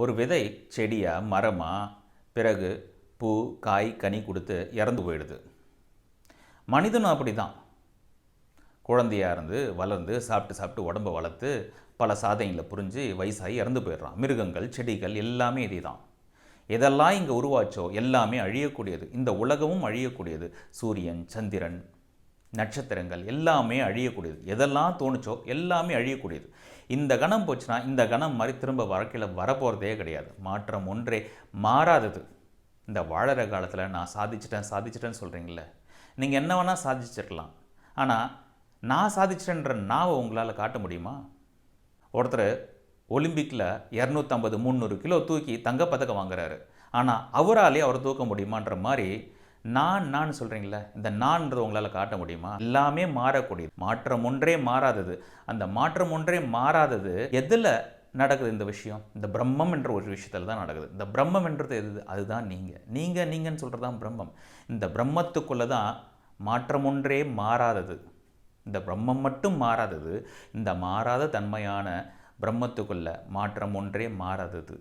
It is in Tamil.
ஒரு விதை செடியா மரமா? பிறகு பூ காய் கனி கொடுத்து இறந்து போயிடுது. மனிதனும் அப்படி தான் குழந்தையாக இருந்து வளர்ந்து சாப்பிட்டு சாப்பிட்டு உடம்ப வளர்த்து பல சாதனைகளை புரிஞ்சு வயசாகி இறந்து போயிடுறான். மிருகங்கள் செடிகள் எல்லாமே இதே தான் எதெல்லாம் இங்கே உருவாச்சோ எல்லாமே அழியக்கூடியது. இந்த உலகமும் அழியக்கூடியது. சூரியன் சந்திரன் நட்சத்திரங்கள் எல்லாமே அழியக்கூடியது. எதெல்லாம் தோணுச்சோ எல்லாமே அழியக்கூடியது. இந்த கணம் போச்சுன்னா இந்த கணம் மாதிரி திரும்ப வாழ்க்கையில் வரப்போகிறதே கிடையாது. மாற்றம் ஒன்றே மாறாதது. இந்த வாழற காலத்தில் நான் சாதிச்சிட்டேன் சாதிச்சிட்டேன்னு சொல்கிறீங்கள நீங்கள் என்ன வேணால் சாதிச்சிருக்கலாம். ஆனால் நான் சாதிச்சிட்டேன்ற நாவை உங்களால் காட்ட முடியுமா? ஒருத்தர் ஒலிம்பிக்கில் இரநூத்தம்பது முந்நூறு கிலோ தூக்கி தங்கப்பதக்கம் வாங்குறாரு. ஆனால் அவராலே அவர் தூக்க முடியுமான்ற மாதிரி நான் நான் சொல்கிறீங்களே இந்த நான்ன்றது உங்களால் காட்ட முடியுமா? எல்லாமே மாறக்கூடியது. மாற்றம் ஒன்றே மாறாதது. அந்த மாற்றம் ஒன்றே மாறாதது எதில் நடக்குது இந்த விஷயம்? இந்த பிரம்மம் என்ற ஒரு விஷயத்தில் தான் நடக்குது. இந்த பிரம்மம் என்றது எது? அதுதான் நீங்கள் நீங்கள் நீங்கன்னு சொல்கிறது தான் பிரம்மம். இந்த பிரம்மத்துக்குள்ளே தான் மாற்றம் ஒன்றே மாறாதது. இந்த பிரம்மம் மட்டும் மாறாதது. இந்த மாறாத தன்மையான பிரம்மத்துக்குள்ள மாற்றம் ஒன்றே மாறாதது.